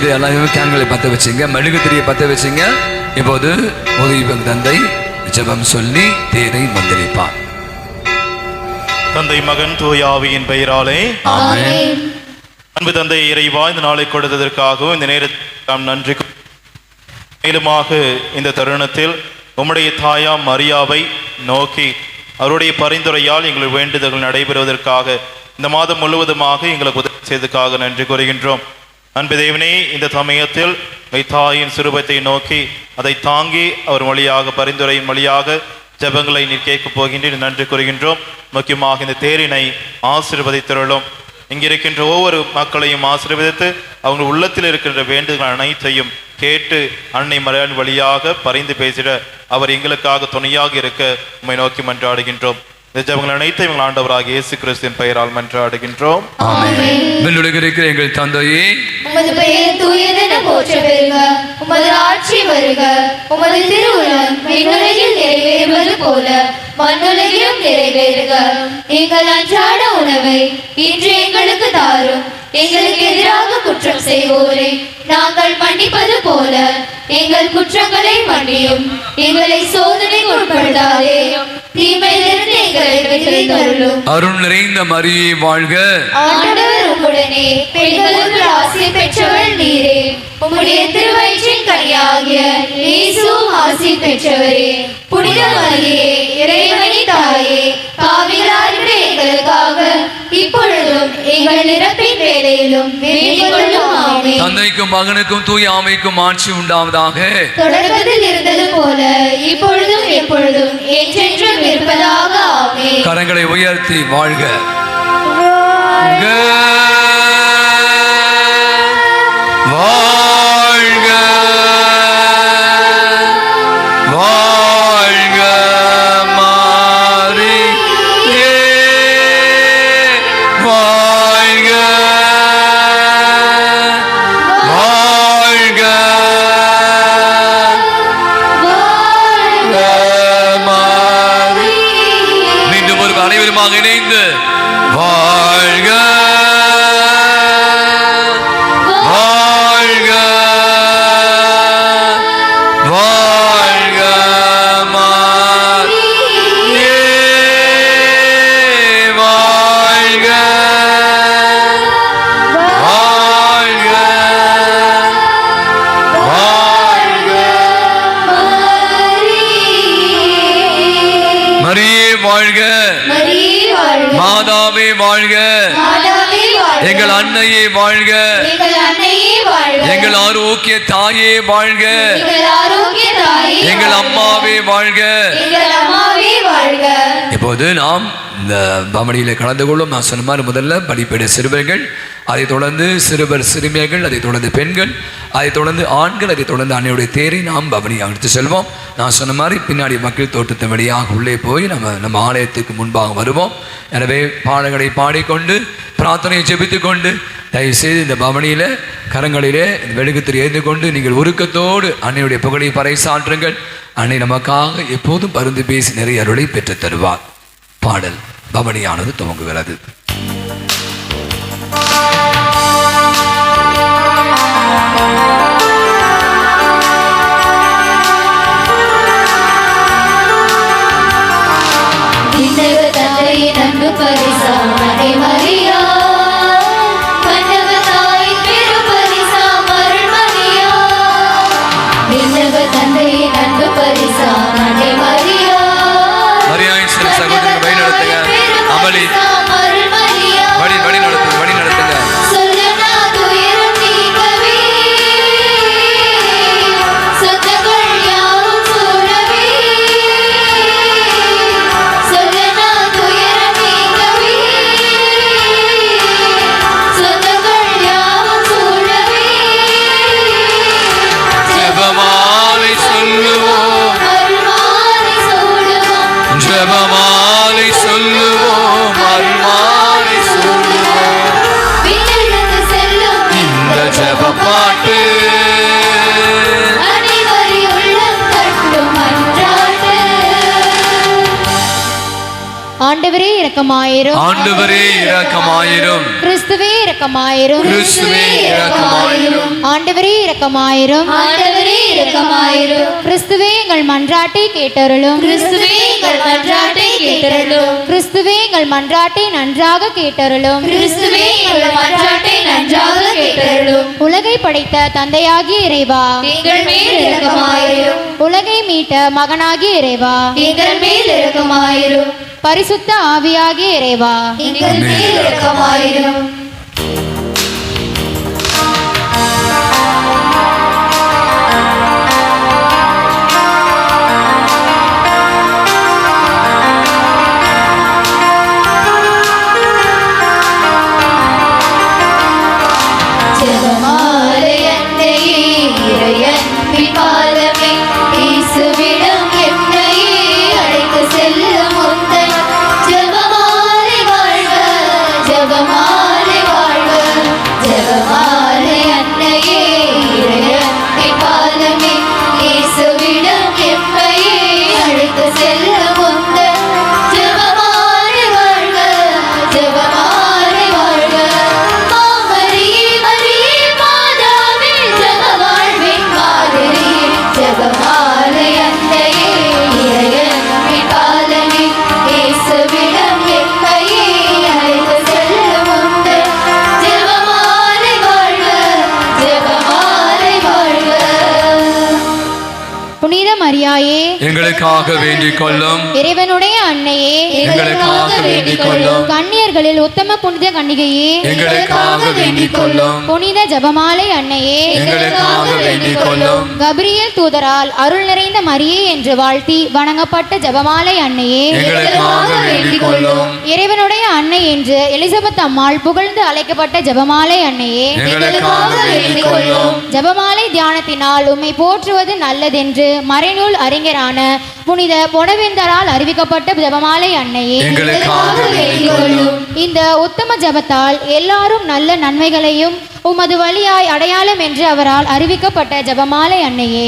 தயவுசெய்து எல்லாரும் கேன்களை பற்ற வச்சுங்க மெழுகு திரியை பற்ற வச்சுங்க. இப்போது உதவி தந்தை ஜெபம் சொல்லி தேரை மந்திரிப்பார் தந்தை மகன் தூய ஆவியின் பெயராலே ஆமென். அன்பு தந்தை இறைவா இந்த நாளை கொடுத்ததற்காகவும் இந்த நேரத்தில் நாம் நன்றி மேலுமாக இந்த தருணத்தில் உம்முடைய தாயாம் மரியாவை நோக்கி அவருடைய பரிந்துரையால் எங்கள் வேண்டுதல்கள் நடைபெறுவதற்காக இந்த மாதம் முழுவதுமாக எங்களுக்கு உதவி செய்ததற்காக நன்றி கூறுகின்றோம். அன்பு தேவனே இந்த சமயத்தில் தாயின் சுரூபத்தை நோக்கி அதை தாங்கி அவர் வழியாக பரிந்துரையின் வழியாக ஜெபங்களை நீர் கேட்கப் போகின்றேன் நன்றி கூறுகின்றோம். முக்கியமாக இந்த தேரினை ஆசிர்வதித்திருளும். இங்கிருக்கின்ற ஒவ்வொரு மக்களையும் ஆசீர்வதித்து அவங்க உள்ளத்தில் இருக்கின்ற வேண்டுதல்கள் அனைத்தையும் கேட்டு அன்னை மரியான் வழியாக பரிந்து பேசிட அவர் எங்களுக்காக துணையாக இருக்க உம்மை நோக்கி மன்றாடுகின்றோம். இந்த ஜெபங்கள் அனைத்தையும் எங்கள் ஆண்டவராக இயேசு கிறிஸ்துவின் பெயரால் மன்றாடுகின்றோம். ஆமென். விண்ணுலகில் இருக்கிற எங்கள் தந்தையே. உமது பெயர் தூயதென போற்ற பெறுக உமது ஆட்சி வருக. உமது திருவுளம் விண்ணுலகில் நிறைவேறுவது போல மண்ணுலகிலும் நிறைவேறுக. எங்கள் அன்றாட உணவை இன்று எங்களுக்கு தாரும். எங்களுக்கு எதிராக குற்றம் செய்வோரை. நாங்கள் மன்னிப்பது போல எங்கள் குற்றங்களை மன்னியும். எங்களை சோதனைக்கு உட்படுத்தாதே. தீமையிலிருந்து எங்களை விடுவித்தருளும் அருள் நிறைந்த மரியே வாழ்க. ஆண்டவர் உம்முடனே பெண்களுக்கு ஆசி பெற்றவள் நீரே. உம்முடைய திருவயிற்றின் கனியாகிய இயேசுவும் ஆசி பெற்றவரே. புனித மரியே இறைவனி தாயே பாவிகளாகிற எங்களுக்காக இப்பொழுதும் எங்கள் கொள்ளும் ஆமே தந்தைக்கும் மகனுக்கும் தூய ஆமைக்கும் ஆட்சி உண்டாவதாக. தொடக்கத்தில் இருந்தது போல இப்பொழுதும் எப்பொழுதும் என்றென்றும் இருப்பதாக கரங்களை உயர்த்தி. வாழ்க. நாம் இந்த பவனியில் கலந்து கொள்ளும். நான் சொன்ன மாதிரி முதல்ல படிப்பெடு சிறுவர்கள் அதைத் தொடர்ந்து சிறுவர் சிறுமியர்கள் அதைத் தொடர்ந்து பெண்கள் அதைத் தொடர்ந்து ஆண்கள் அதைத் தொடர்ந்து அன்னையுடைய தேரை நாம் பவனியை எடுத்து செல்வோம். நான் சொன்ன மாதிரி பின்னாடி மக்கள் தோட்டத்தின் வழியாக உள்ளே போய் நம்ம நம்ம ஆலயத்துக்கு முன்பாக வருவோம். எனவே பாடல்களை பாடிக்கொண்டு பிரார்த்தனையை ஜெபித்து கொண்டு தயவுசெய்து இந்த பவனியில் கரங்களிலே இந்த வெளுகுத்திரி எரிந்து கொண்டு நீங்கள் உருக்கத்தோடு அன்னையுடைய புகழை பறைசாற்றுங்கள். அன்னை நமக்காக எப்போதும் பருந்து பேசி நிறைய அருளை பெற்றுத் தருவார். பாடல் பவனியானது துவங்குகிறது. பரிசா மறை மறை இரக்கமாயிரும் ஆண்டவரே இரக்கமாயிரும். கிறிஸ்துவே இரக்கமாயிரும். கிறிஸ்துவே இரக்கமாயிரும். ஆண்டவரே இரக்கமாயிரும். ஆண்டவரே இரக்கமாயிரும். கிறிஸ்துவே எங்கள் மன்றாட்டை கேட்டருளும். கிறிஸ்துவே எங்கள் மன்றாட்டை கேட்டருளும். கிறிஸ்துவே எங்கள் மன்றாட்டை நன்றாக கேட்டருளும். கிறிஸ்துவே எங்கள் மன்றாட்டை நன்றாக கேட்டருளும். உலகை படைத்த தந்தையாகிய இறைவா. எங்கள் மேல் இரக்கமாயிரும். உலகை மீட்ட மகனாகிய இறைவா. எங்கள் மேல் இரக்கமாயிரும். பரிசுத்த ஆவியாகிய இறைவா எங்கள் மேல் இரக்கமாயிரும் ஜெபமாலை மரியாயே. எங்களுக்காக வேண்டிக் கொள்ளும் இறைவனுடைய அன்னையே. எங்களுக்காக வேண்டிக் கொள்ளும் கன்னியர்களில் உத்தம புனித கன்னிகையே. எங்களுக்காக வேண்டிக் கொள்ளும் புனித ஜெபமாலை அன்னையே. எங்களுக்காக வேண்டிக் கொள்ளும் கபிரியல் தூதரால் அருள் நிறைந்த மரியே என்று வாழ்த்தி வணங்கப்பட்ட ஜெபமாலை அன்னையே. எங்களுக்காக வேண்டிக் கொள்ளும் இறைவனுடைய அன்னை என்று எலிசபெத் அம்மாள் புகழ்ந்து அழைக்கப்பட்ட ஜெபமாலை அன்னையே. எங்களுக்காக வேண்டிக் கொள்ளும் ஜெபமாலை தியானத்தினால் உம்மை போற்றுவது நல்லதென்று மறைநூல் அறிஞரான புனித பொனவேந்தரால் அறிவிக்கப்பட்ட ஜெபமாலை அன்னையே. இந்த உத்தம ஜெபத்தால் எல்லாரும் நல்ல நன்மைகளையும் உமது வழியாய் அடையாளம் என்று அவரால் அறிவிக்கப்பட்ட ஜெபமாலை அன்னையே.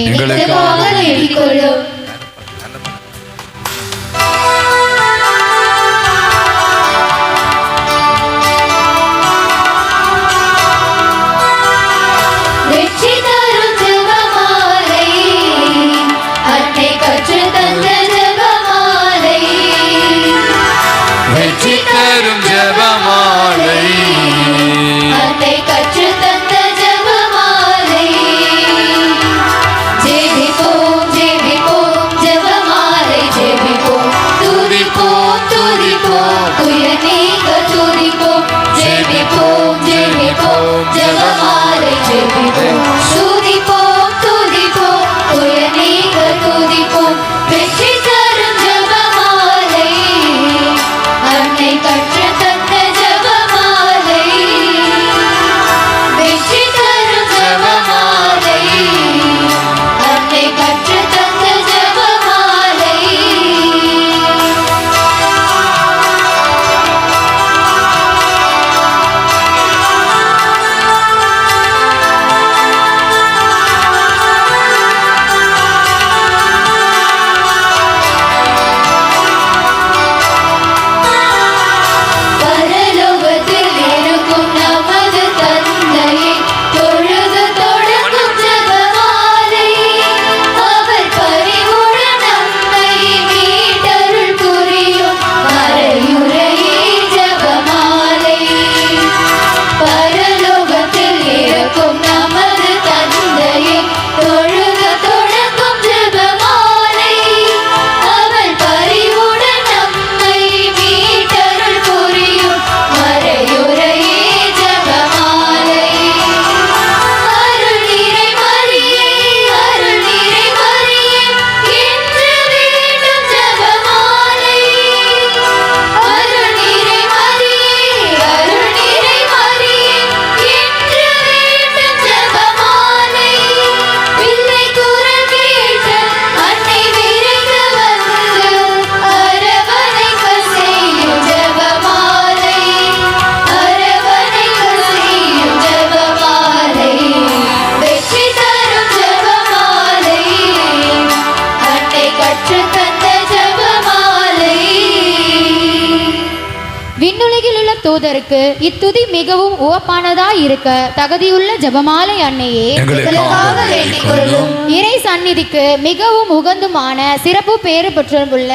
தூதருக்கு இத்துதி மிகவும் உவப்பானதாய் இருக்க தகுதியுள்ள ஜெபமாலை அன்னையே. எங்களுக்காக வேண்டிக் கொள்ளும். இறை சந்நிதிக்கு மிகவும் உகந்துமான சிறப்பு பேறு பெற்றுள்ள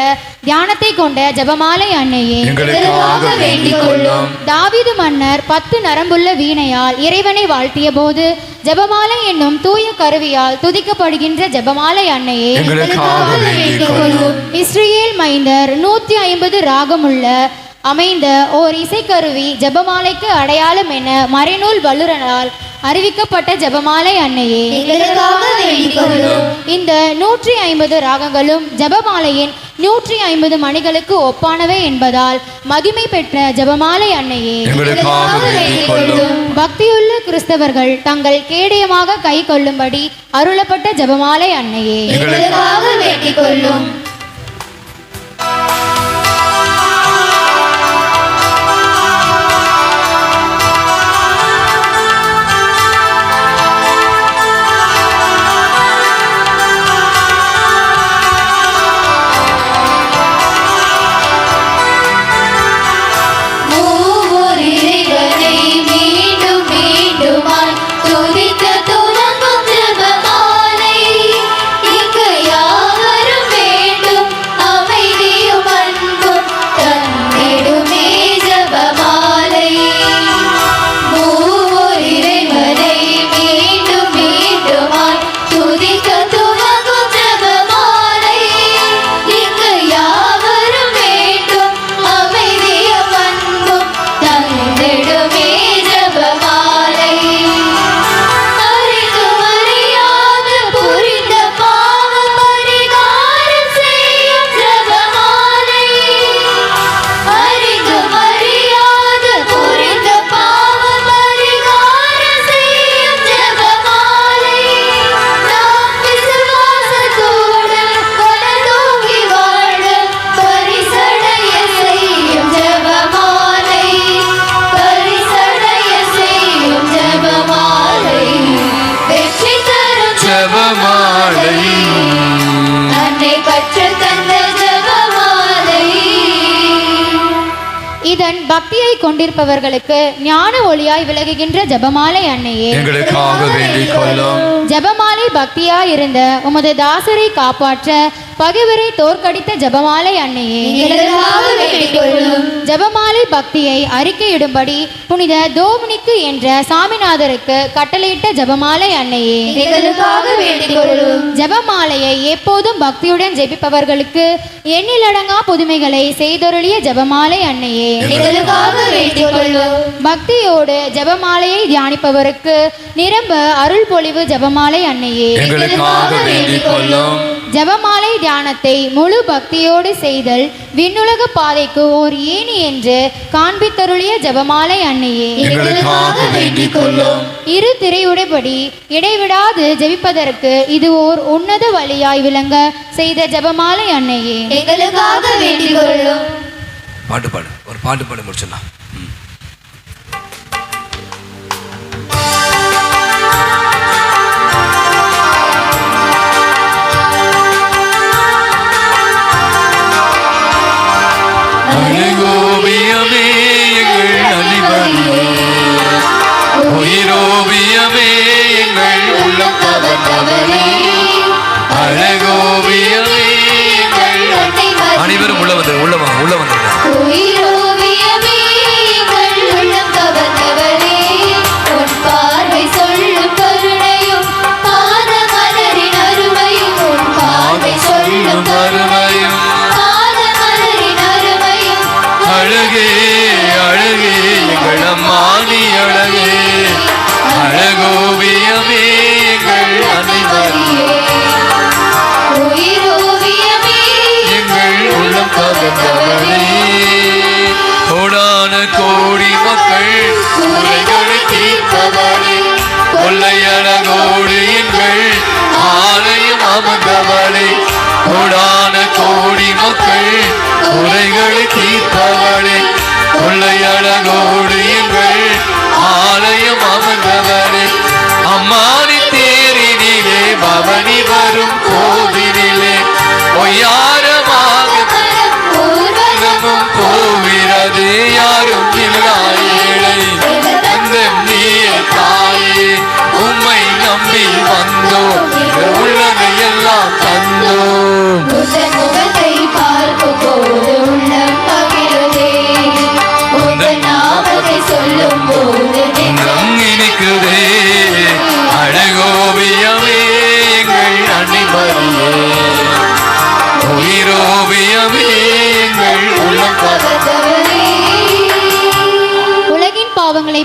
தியானத்தை கொண்ட ஜெபமாலை அன்னையே. எங்களுக்காக வேண்டிக் கொள்ளும். தாவீது மன்னர் பத்து நரம்புள்ள வீணையால் இறைவனை வாழ்த்திய போது ஜெபமாலை என்னும் தூய கருவியால் துதிக்கப்படுகின்ற ஜெபமாலை அன்னையே. எங்களுக்காக வேண்டிக் கொள்ளும். இஸ்ரேல் மைந்தர் நூற்றி ஐம்பது ராகமுள்ள அமைந்த ஓர் இசைக்கருவி ஜெபமாலைக்கு அடையாளம் என மறைநூல் வல்லுரனால் அறிவிக்கப்பட்ட ஜெபமாலை அன்னையே. இந்த நூற்றி ஐம்பது ராகங்களும் ஜெபமாலையின் நூற்றி ஐம்பது மணிகளுக்கு ஒப்பானவை என்பதால் மகிமை பெற்ற ஜெபமாலை அன்னையே. பக்தியுள்ள கிறிஸ்தவர்கள் தங்கள் கேடயமாக கை கொள்ளும்படி அருளப்பட்ட ஜெபமாலை அன்னையே. கொண்டிருப்பவர்களுக்கு ஞான ஒளியாய் விலகுகின்ற ஜெபமாலை அன்னையே. எங்களுக்காக வேண்டிக் கொள்ளும். ஜெபமாலை பக்தியாய் இருந்த உமது தாசரை காப்பாற்ற பகைவரை தோற்கடித்த ஜெபமாலை அன்னையே. ஜெபமாலை பக்தியை அறிக்கையிடும்படி புனித தோமினிக்கு என்ற சாமிநாதருக்கு கட்டளையிட்ட ஜெபமாலை அன்னையே. ஜெபமாலையை எப்போதும் பக்தியுடன் ஜெபிப்பவர்களுக்கு எண்ணிலடங்கா புதுமைகளை செய்தொருளிய ஜெபமாலை அன்னையே. எங்களுக்காக வேண்டிக் கொள்ளும் பக்தியோடு ஜெபமாலையை தியானிப்பவருக்கு நிரம்ப அருள் பொழிவு ஜெபமாலை அன்னையே. எங்களுக்காக வேண்டிக் கொள்ளும் ஜெபமாலை தியானத்தை முழு பக்தியோடு செய்தல் விண்ணுலக பாதைக்கு ஓர் ஏணி என்று காண்பித்தருளிய ஜெபமாலை அன்னையே. எங்களுக்காக வேண்டிக் கொள்ளும். இரு திரையுடைபடி இடைவிடாது ஜெபிப்பதற்கு இது ஓர் உன்னத வழியாய் விளங்க செய்த ஜெபமாலை அன்னையே. எங்களுக்காக வேண்டிக் கொள்ளும். பாட்டு பாடு. ஒரு பாட்டு பாடி முடிச்சிடலாம். அழகோவியமே எங்கள் அடிபணியே உயிரோவியமே எங்கள் உள்ளம் கவர்ந்தவரே. அழகோவியமே எங்கள் அனைவரும் உள்ள வந்து உள்ள வாங்க உள்ள வந்துருங்க. அம்மானி அழகே அழகோவியமே எங்கள் அனைவரியே எங்கள் உள்ளம் கவர்ந்தவரே கோடான கோடி மக்கள் குறைகளை தீர்ப்பவரே கொள்ளையழகோடு எங்கள் ஆலயம் அமர்ந்தவளே கோடான கோடி மக்கள் தீர்ப்பவளே கொள்ளையழகோடு எங்கள் ஆலயம் அமர்ந்தவர்.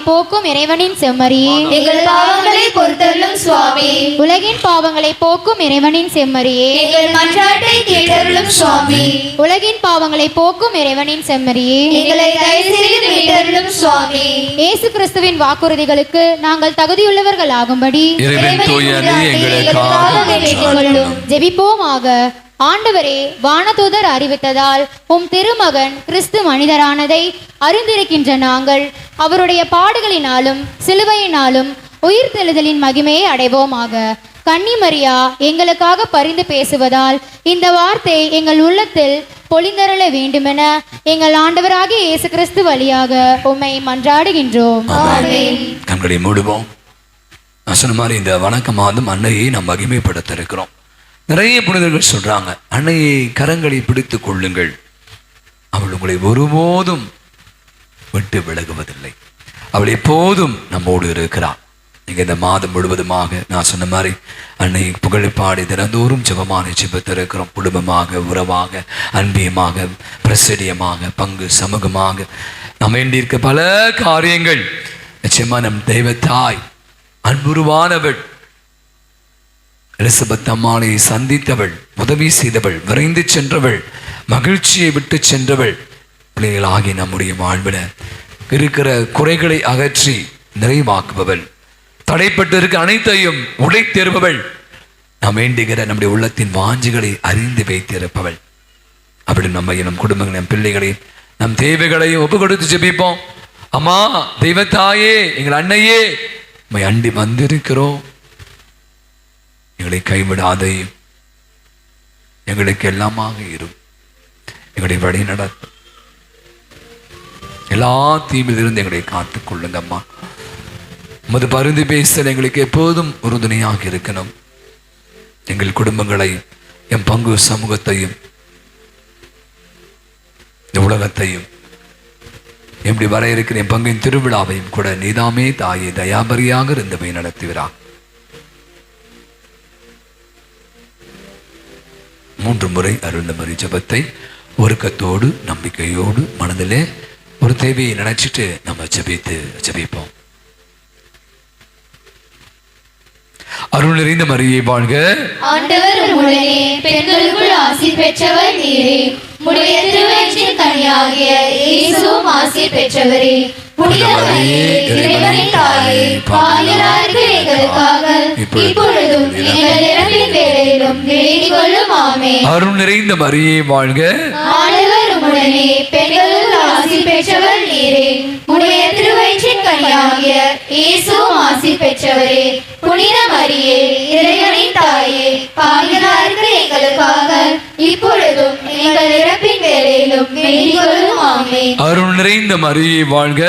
போக்கும் இறைவனின் செம்மறியே எங்கள் பாவங்களை பொறுத்தருளும் சுவாமி. உலகின் பாவங்களை போக்கும் இறைவனின் செம்மறியே எங்கள் மன்றாட்டை கேட்டருளும் சுவாமி. உலகின் பாவங்களை போக்கும் இறைவனின் செம்மறியே எங்களை தயவு செய்து மீட்டருளும் சுவாமி. இயேசு கிறிஸ்துவின் வாக்குறுதிகளுக்கு நாங்கள் தகுதியுள்ளவர்கள் ஆகும்படி இறைவன் தூய எங்களுக்காக ஜெபிப்போமாக. ஆண்டவரே வானதூதர் அறிவித்ததால் உம் திருமகன் கிறிஸ்து மனிதரானதை அறிந்திருக்கின்ற நாங்கள். அவருடைய பாடுகளினாலும் சிலுவையினாலும் உயிர்த்தெழுதலின் மகிமையை அடைவோமாக. கன்னிமரியா எங்களுக்காக பரிந்து பேசுவதால் இந்த வார்த்தை எங்கள் உள்ளத்தில் பொழிந்தருள வேண்டுமென எங்கள் ஆண்டவராகிய இயேசு கிறிஸ்து வழியாக உம்மை மன்றாடுகின்றோம். கண்களை மூடுவோம். மாதிரி இந்த வணக்க மாதம் அன்னையை நாம் மகிமைப்படுத்த இருக்கிறோம் நிறைய புனிதர்கள் சொல்றாங்க. அன்னையை கரங்களை பிடித்துக் கொள்ளுங்கள். அவள் உங்களை ஒருபோதும் விட்டு விலகுவதில்லை. அவள் எப்போதும் நம்மோடு இருக்கிறாள். நீங்க இந்த மாதம் முழுவதுமாக நான் சொன்ன மாதிரி அன்னை புகழைப்பாடி தினந்தோறும் ஜெபமான ஜிபத்திருக்கிறோம் குடும்பமாக உறவாக அன்பியமாக பிரசடியமாக பங்கு சமூகமாக. நம்ம வேண்டியிருக்க பல காரியங்கள். நிச்சயமா நம் தெய்வத்தாய் அன்புருவானவள் எலிசபெத் அம்மாளை சந்தித்தவள் உதவி செய்தவள் விரைந்து சென்றவள் மகிழ்ச்சியை விட்டு சென்றவள். பிள்ளைகளாகி நம்முடைய வாழ்வில் இருக்கிற குறைகளை அகற்றி நிறைவாக்குபவள். தடைப்பட்டு இருக்க அனைத்தையும் உடைத்தெறுபவள். நாம் வேண்டுகிற நம்முடைய உள்ளத்தின் வாஞ்சிகளை அறிந்து வைத்திருப்பவள். அப்படி நம்ம நம் குடும்பங்கள் நம் பிள்ளைகளை நம் தேவைகளையும் ஒப்பு கொடுத்து ஜெபிப்போம். அம்மா தெய்வத்தாயே எங்கள் அன்னையே உம்மை அண்டி வந்திருக்கிறோம். எங்களை கைவிடாதே. எங்களுக்கு எல்லாமாக இருக்கும் எங்களை வழி நடத்தும் எல்லா தீமிலிருந்து எங்களை காத்துக் கொள்ளுங்க அம்மா உமது பருந்து பேசல் எங்களுக்கு எப்போதும் உறுதுணையாக இருக்கணும். எங்கள் குடும்பங்களை என் பங்கு சமூகத்தையும் இந்த உலகத்தையும் எப்படி வர இருக்கிற என் பங்கின் திருவிழாவையும் கூட நீதாமே தாயே தயாபரியாக இருந்தவை நடத்துகிறா மூன்று முறை அருள்நமரி ஜபத்தை ஒருக்கத்தோடு நம்பிக்கையோடு மனதிலே ஒரு தேவையை நினைச்சிட்டு நம்ம ஜெபித்து ஜெபிப்போம். அருள் நிறைந்த மரியை வாழ்க. ஆண்டவர் உடனே பெண்களுக்குள் ஆசி பெற்றவர் நீரே. உடைய திருவயிற்றின் கனியாகிய இயேசுவும் ஆசி பெற்றவரே. புனித மரியே இறைவனின் தாயே பாவியராருக்கு எங்களுக்காக இப்பொழுதும் எங்கள் இறப்பின் வேளையிலும் வேண்டிக் கொள்ளும் ஆமே அருள் நிறைந்த மரியை வாழ்க. ஆண்டவர் உடனே பெண்களுள் ஆசி பெற்றவர் நீரே. உடைய திருவயிற்றின் கனியாகிய இயேசுவும் ஆசி பெற்றவரே புனித மரியே இறைவனின் தாயே பாவியராருக்கு எங்களுக்காக இப்பொழுதும் எங்கள் இறப்பின் வேளையிலும் வேண்டிக் கொள்ளும் ஆமே அருள் நிறைந்த மரியை வாழ்க.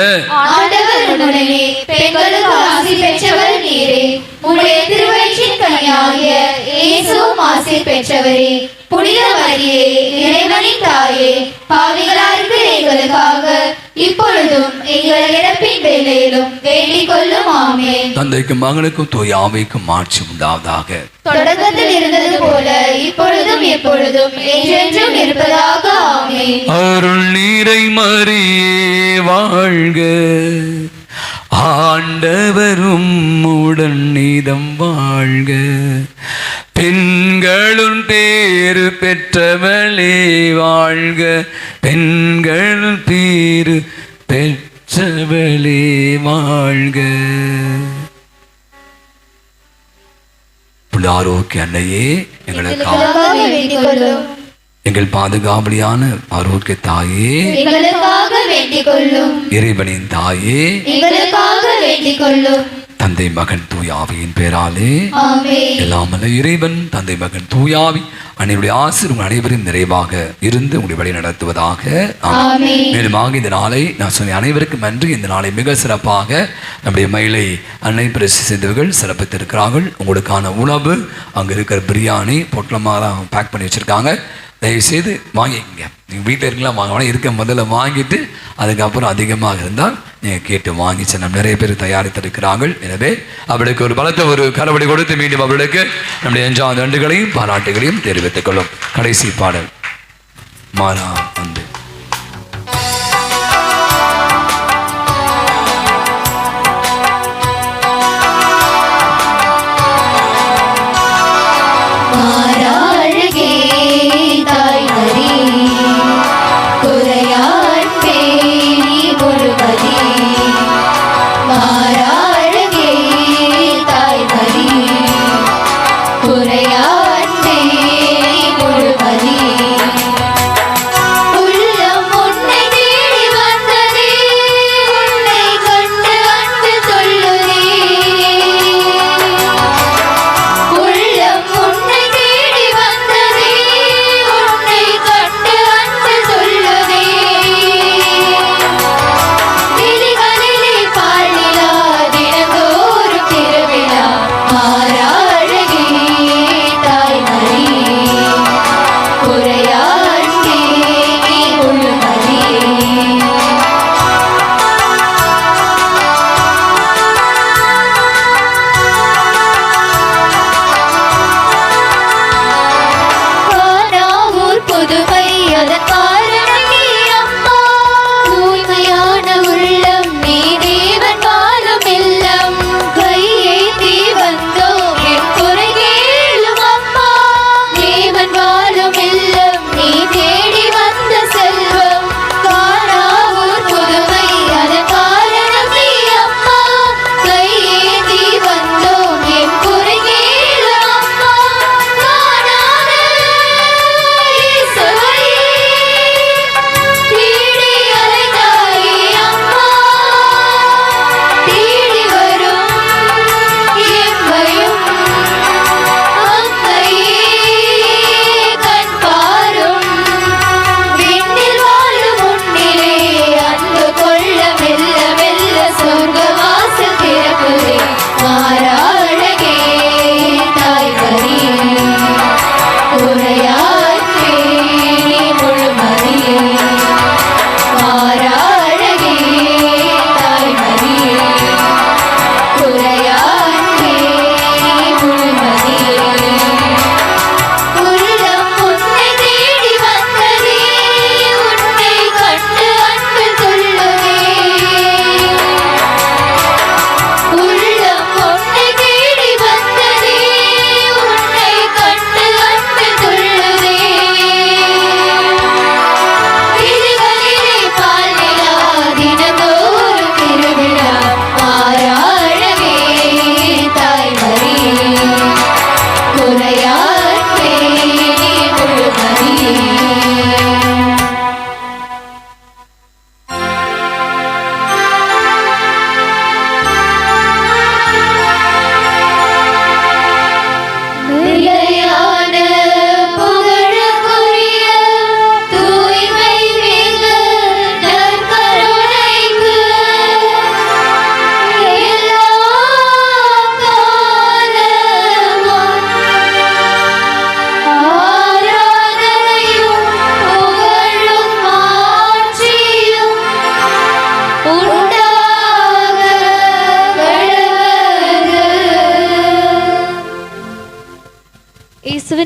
ஆண்டவர் உடனே பெண்களுக்கு ஆசி பெற்றவர் நீரே. உடைய திருவயிற்றின் கனியாகிய இயேசுவும் ஆசி பெற்றவரே புனித மரியே இறைவனின் தாயே பாவிகளாருக்கு எங்களுக்காக இப்பொழுதும் எங்கள் இறப்பின் வேளையிலும் வேண்டிக் கொள்ளும் ஆமே தந்தைக்கும் மகனுக்கும் தூய ஆவிக்கும் மாட்சி உண்டாவதாக. தொடக்கத்தில் இருந்தது போல இப்பொழுதும் எப்பொழுதும் என்றென்றும் இருப்பதாக ஆமே அருள் நீரை மரியே வாழ்க. ஆண்டவரும் உடன் நீதம் வாழ்க. பெண்களும் பேறு பெற்றவளே வாழ்க. பெண்களும் பேறு பெற்றவளே வாழ்க. ஆரோக்கிய அன்னையே கொள்ளும் எங்கள் பாதுகாவலியான ஆரோக்கிய தாயே. இறைவனின் தாயே. தந்தை மகன் தூயாவியின் பேராலே. எல்லாமல்ல இறைவன் தந்தை மகன் தூயாவி அன்னையுடைய ஆசிர் உங்கள் அனைவரும் நிறைவாக இருந்து உங்களை வழி நடத்துவதாக. மேலுமாக இந்த நாளை நான் சொன்ன அனைவருக்கும் நன்றி. இந்த நாளை மிக சிறப்பாக நம்முடைய மயிலை அன்னை பிரசி செய்தவர்கள் சிறப்பித்திருக்கிறார்கள். உங்களுக்கான உணவு அங்கே இருக்கிற பிரியாணி பொட்டலமாக தான் பேக் பண்ணி வச்சுருக்காங்க. தயவுசெய்து வாங்கிக்கங்க. நீங்கள் வீட்டில் இருக்கலாம் வாங்க வேணா இருக்க முதல்ல வாங்கிட்டு அதுக்கப்புறம் அதிகமாக இருந்தால் நீங்கள் கேட்டு வாங்கி செல்ல நிறைய பேர் தயாரித்திருக்கிறார்கள். எனவே அவளுக்கு ஒரு பலத்த ஒரு கரவடி கொடுத்து மீண்டும் அவளுக்கு நம்முடைய அஞ்சாவது நன்றிகளையும் பாராட்டுகளையும் தெரிவித்துக் கொள்ளும். கடைசி பாடல். மாறா வந்து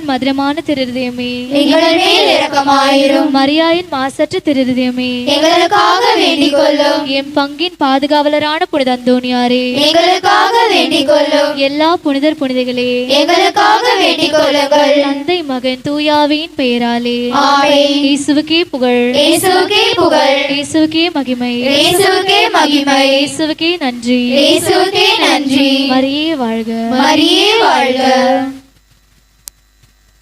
மதுரமான திருதயமே எங்கள் மரியாயின் மாசற்ற திருதயமே எங்களுக்காக வேண்டிக் கொள்ளும் என் பங்கின் பாதுகாவலரான புனித அந்தோனியாரே எங்களுக்காக வேண்டிக் கொள்ளும் எல்லா புனிதர் புனிதகளே. எங்களுக்காக வேண்டிக் கொள்ளுங்கள் தந்தை மகன் தூயாவின் பெயராலே. இயேசுவுக்கே புகழ். இயேசுவுக்கே புகழ். இயேசுவுக்கே மகிமை. இயேசுவுக்கே மகிமை. இயேசுவுக்கே நன்றி. இயேசுவுக்கே நன்றி. மரியே வாழ்க. மரியே வாழ்க.